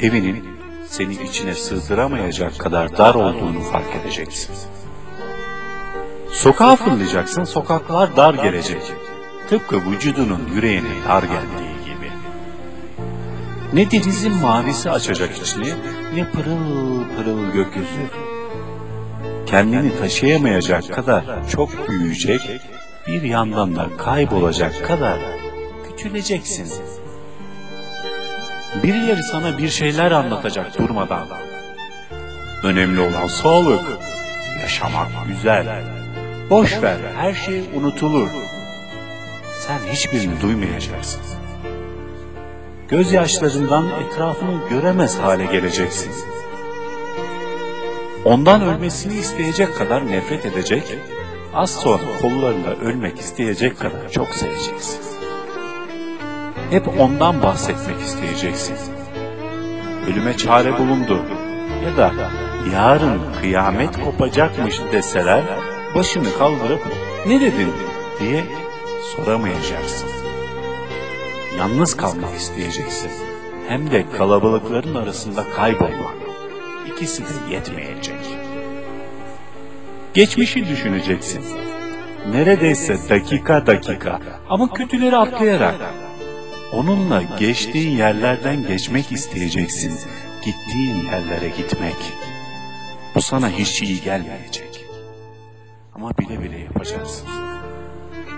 evinin seni içine sığdıramayacak kadar dar olduğunu fark edeceksin. Sokağa fırlayacaksın, sokaklar dar gelecek. Tıpkı vücudunun yüreğine dar geldiği gibi. Ne denizin mavisi açacak içini, ne pırıl pırıl gökyüzü. Kendini taşıyamayacak kadar çok büyüyecek, bir yandan da kaybolacak kadar küçüleceksin. Birileri sana bir şeyler anlatacak durmadan. Önemli olan sağlık. Yaşamak güzel. Boş ver, her şey unutulur. Sen hiçbirini duymayacaksın. Gözyaşlarından etrafını göremez hale geleceksin. Ondan ölmesini isteyecek kadar nefret edecek, az sonra kollarında ölmek isteyecek kadar çok seveceksin. Hep ondan bahsetmek isteyeceksin. Ölüme çare bulundu ya da yarın kıyamet kopacakmış deseler başını kaldırıp ne dedin diye soramayacaksın. Yalnız kalmak isteyeceksin. Hem de kalabalıkların arasında kaybolmak. İkisi de yetmeyecek. Geçmişi düşüneceksin. Neredeyse dakika dakika ama kötüleri atlayarak. Onunla geçtiğin yerlerden geçmek isteyeceksin. Gittiğin yerlere gitmek. Bu sana hiç iyi gelmeyecek. Ama bile bile yapacaksın.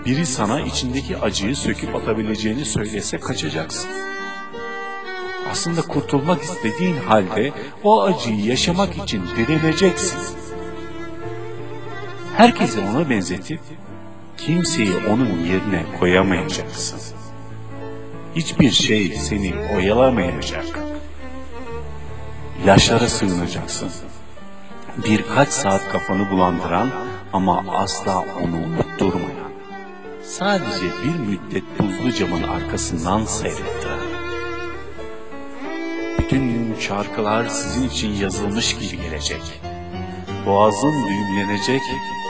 Biri sana içindeki acıyı söküp atabileceğini söylese kaçacaksın. Aslında kurtulmak istediğin halde o acıyı yaşamak için direneceksin. Herkesi ona benzetip kimseyi onun yerine koyamayacaksın. Hiçbir şey seni oyalamayacak. İlaçlara sığınacaksın. Birkaç saat kafanı bulandıran ama asla onu unutturmayan. Sadece bir müddet buzlu camın arkasından seyrettiren. Bütün şarkılar sizin için yazılmış gibi gelecek. Boğazın düğümlenecek,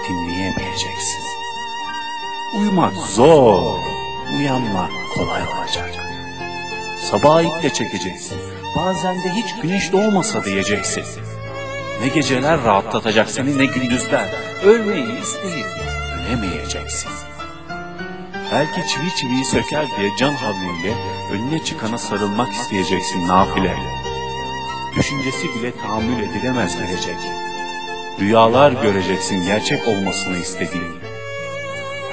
dinleyemeyeceksin. Uyumak zor, uyanmak kolay olacak. Sabaha iple çekeceksin. Bazen de hiç güneş doğmasa diyeceksin. Ne geceler rahatlatacak seni ne gündüzler. Ölmeyi isteyip ölemeyeceksin. Belki çivi çiviyi söker diye can havliyle önüne çıkana sarılmak isteyeceksin nafile. Düşüncesi bile tahammül edilemez gelecek. Rüyalar göreceksin gerçek olmasını istediğin.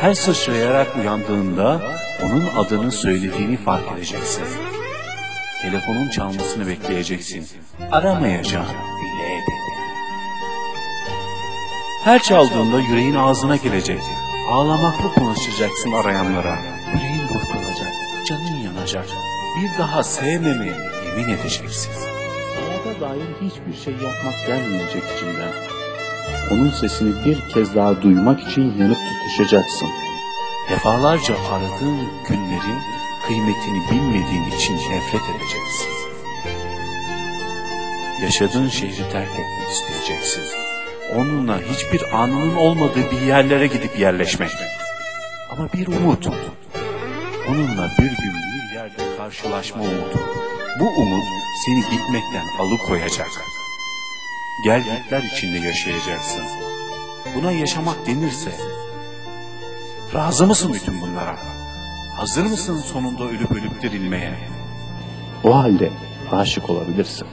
Her sıçrayarak uyandığında onun adını söylediğini fark edeceksin. Telefonun çalmasını bekleyeceksin. Aramayacağım bile bile. Her çaldığında yüreğin ağzına gelecek. Ağlamaklı konuşacaksın arayanlara. Yüreğin burkulacak, canın yanacak. Bir daha sevmemeye yemin edeceksin. Hayata dair hiçbir şey yapmak gelmeyecek içinden. Onun sesini bir kez daha duymak için yanıp tutuşacaksın. Defalarca aradığın günlerin kıymetini bilmediğin için nefret edeceksin. Yaşadığın şehri terk etmek isteyeceksin. Onunla hiçbir anının olmadığı bir yerlere gidip yerleşmek. Ama bir umut. Onunla bir gün bir yerde karşılaşma umudu. Bu umut seni gitmekten alıkoyacak. Gel gitler içinde yaşayacaksın. Buna yaşamak denirse, razı mısın bütün bunlara? Hazır mısın sonunda ölüp ölüp dirilmeye? O halde aşık olabilirsin.